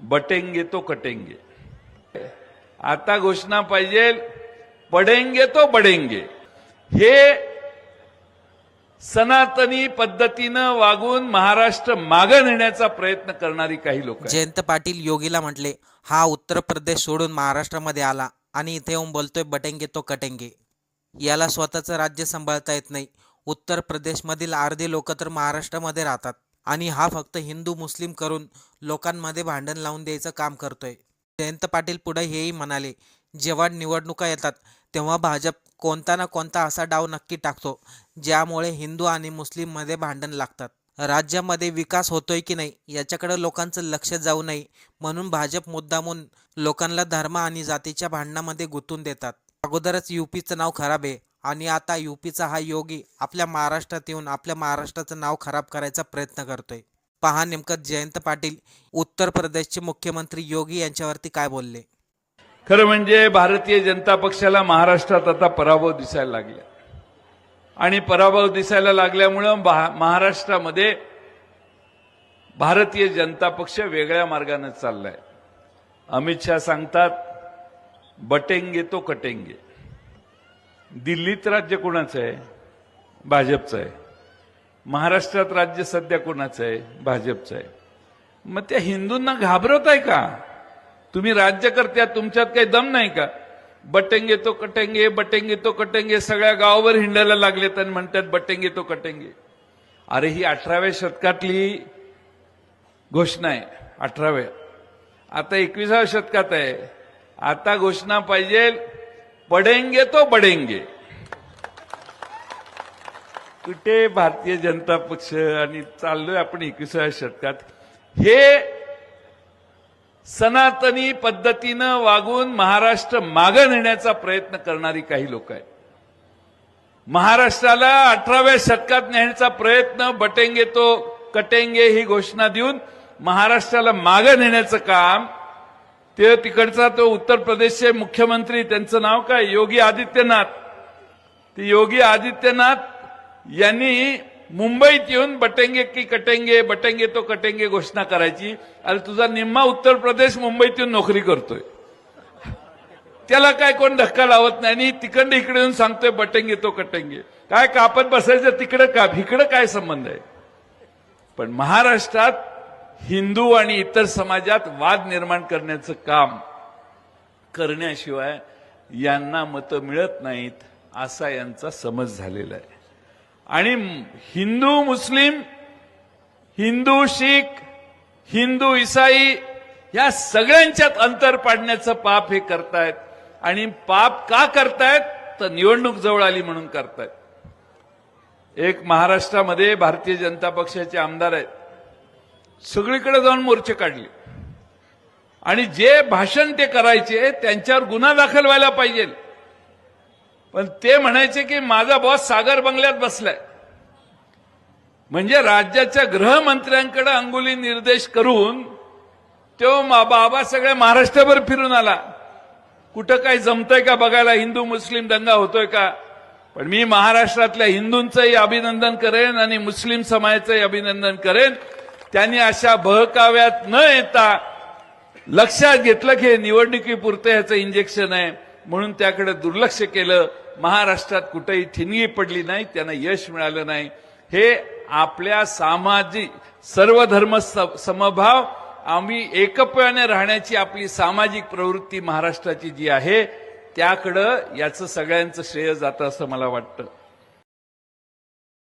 बटेंगे तो कटेंगे. आता घोषणा पाहिजे पडेंगे तो बडेंगे. हे सनातनी पद्धतीनं वागून महाराष्ट्र मागे नेण्याचा प्रयत्न करणारी काही लोक जयंत पाटील योगीला म्हटले हा उत्तर प्रदेश सोडून महाराष्ट्रामध्ये आला आणि इथे येऊन बोलतोय बटेंगे तो कटेंगे. याला स्वतःचं राज्य सांभाळता येत नाही. उत्तर प्रदेशमधील अर्धे लोक तर महाराष्ट्रामध्ये राहतात. आणि हा फक्त हिंदू मुस्लिम करून लोकांमध्ये भांडण लावून द्यायचं काम करतोय. जयंत पाटील पुढे हेही म्हणाले जेव्हा निवडणुका येतात तेव्हा भाजप कोणता ना कोणता असा डाव नक्की टाकतो ज्यामुळे हिंदू आणि मुस्लिममध्ये भांडण लागतात. राज्यामध्ये विकास होतोय की नाही याच्याकडे लोकांचं लक्ष जाऊ नये म्हणून भाजप मुद्दामून लोकांना धर्म आणि जातीच्या भांडणामध्ये गुंतून देतात. अगोदरच युपीचं नाव खराब आहे आणि आता युपीचा हा योगी आपल्या महाराष्ट्रात येऊन आपल्या महाराष्ट्राचं नाव खराब करायचा प्रयत्न करतोय. पहा नेमकं जयंत पाटील उत्तर प्रदेशचे मुख्यमंत्री योगी यांच्यावरती काय बोलले? खरं म्हणजे भारतीय जनता पक्षाला महाराष्ट्रात आता पराभव दिसायला लागला. आणि पराभव दिसायला लागल्यामुळं भा- महाराष्ट्रामध्ये भारतीय जनता पक्ष वेगळ्या मार्गाने चाललाय. अमित शहा सांगतात बटेंगे तो कटेंगे. दिल्लीत राज्य कोणाचं आहे? भाजपचं आहे. महाराष्ट्रात राज्य सध्या कोणाचं आहे? भाजपचं आहे. मग त्या हिंदूंना घाबरत आहे का? तुम्ही राज्यकर्त्या तुमच्यात काही दम नाही का? बटेंगे तो कटेंगे बटेंगे तो कटेंगे सगळ्या गावावर हिंडायला लागलेत आणि म्हणतात बटेंगे तो कटेंगे. अरे ही अठराव्या शतकातली घोषणा आहे अठराव्या. आता एकविसाव्या शतकात आहे. आता घोषणा पाहिजे पडेंगे तो बडेंगे कुठे भारतीय जनता पक्ष आणि चाललोय आपण एकविसाव्या शतकात. हे सनातनी पद्धतीनं वागून महाराष्ट्र मागे नेण्याचा प्रयत्न करणारी काही लोक आहेत. महाराष्ट्राला अठराव्या शतकात नेण्याचा प्रयत्न बटेंगे तो कटेंगे ही घोषणा देऊन महाराष्ट्राला मागे नेण्याचं काम ते तिकडचा तो उत्तर प्रदेशचे मुख्यमंत्री त्यांचं नाव काय? योगी आदित्यनाथ. ते योगी आदित्यनाथ यांनी मुंबईत येऊन बटेंगे की कटेंगे बटेंगे तो कटेंगे घोषणा करायची. अरे तुझा निम्मा उत्तर प्रदेश मुंबईत येऊन नोकरी करतोय. त्याला काय कोण धक्का लावत नाही? आणि तिकडे इकडे येऊन सांगतोय बटेंगे तो कटेंगे. काय कापत बसायचं तिकडं का? इकडं काय संबंध आहे? पण महाराष्ट्रात हिंदू आणि इतर समाजात वाद निर्माण करण्याचं काम करण्याशिवाय यांना मतं मिळत नाहीत असा यांचा समज झालेला आहे. आणि हिंदू मुस्लिम हिंदू शीख हिंदू इसाई या सगळ्यांच्यात अंतर पाडण्याचं पाप हे करतायत. आणि पाप का करतायत? तर निवडणूक जवळ आली म्हणून करतायत. एक महाराष्ट्रामध्ये भारतीय जनता पक्षाचे आमदार आहेत. सगळीकडे जाऊन मोर्चे काढले. आणि जे भाषण ते करायचे त्यांच्यावर गुन्हा दाखल व्हायला पाहिजे. पण ते म्हणायचे की माझा बॉस सागर बंगल्यात बसलाय. म्हणजे राज्याच्या गृहमंत्र्यांकडे अंगुली निर्देश करून तो बाबा सगळ्या महाराष्ट्रभर फिरून आला. कुठं काही जमतंय का बघायला? हिंदू मुस्लिम दंगा होतोय का? पण मी महाराष्ट्रातल्या हिंदूंचंही अभिनंदन करेन आणि मुस्लिम समाजाचंही अभिनंदन करेन. त्यांनी अशा बहकाव्यात न येता लक्षात घेतलं की हे निवडणुकीपुरतं ह्याचं इंजेक्शन आहे. म्हणून त्याकडे दुर्लक्ष केलं. महाराष्ट्रात कुठेही ठिणगी पडली नाही त्यांना यश मिळालं नाही. हे आपल्या सामाजिक सर्व धर्म स- समभाव आम्ही एकप्याने राहण्याची आपली सामाजिक प्रवृत्ती महाराष्ट्राची जी आहे त्याकडं याचं सगळ्यांचं श्रेय जातं असं मला वाटतं.